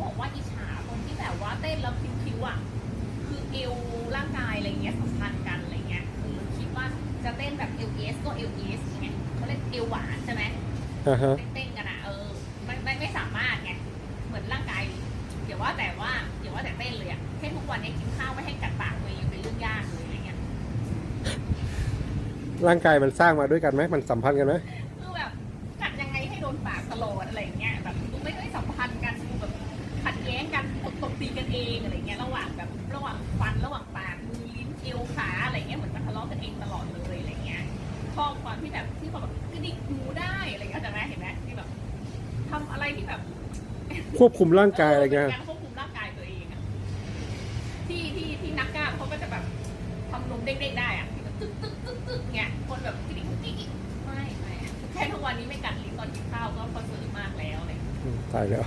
บอกว่าอิจฉาคนที่แบบว่าเต้นแล้วคิ้วๆอะคือเอวร่างกายอะไรเงี้ยสัมพันธ์กันอะไรเงี้ยคือคิดว่าจะเต้นแบบเอลเอสก็เอลเอสไงเขาเรียกเอวหวานใช่ไหมอ่าฮะเต้นๆกันอะเออมันไม่ไม่สามารถไงเหมือนร่างกายเดี๋ยวว่าแต่ว่าเดี๋ยวว่าแต่เต้นเลยอะแค่ทุกวันนี้กินข้าวไม่ให้กัดปากตัวเองยังเป็นเรื่องยากเลยอะไรเงี้ยร่างกายมันสร้างมาด้วยกันไหมมันสัมพันธ์กันไหมคือแบบกัดยังไงให้โดนปากตลอดอะไรเงี้ยแบบดูไม่ ขัดแย้งกันตบตบตีกันเองอะไรเงี้ยระหว่างแบบระหว่างฟันระหว่างปากมือลิ้นเอวขาอะไรเงี้ยเหมือนมันทะเลาะกันเองตลอดเลยอะไรเงี้ยชอบความที่แบบที่เขาแบบกระดิกหูได้อะไรเงี้ยแต่ไหมเห็นไหมที่แบบทำอะไรที่แบบควบคุมร่างกายอะไรเงี้ยเป็นการควบคุมร่างกายตัวเองอะที่ที่ที่นักกล้ามเขาก็จะแบบทำนมเด้งๆได้อะที่แบบตึ๊กตึ๊กตึ๊กตึ๊กเงี้ยคนแบบกระดิกกระดิกไม่ไม่อะแค่ทุกวันนี้ไม่กัดลิ้นตอนกินข้าวก็พอเสริมมากแล้วอะไรเลยอืมตายแล้ว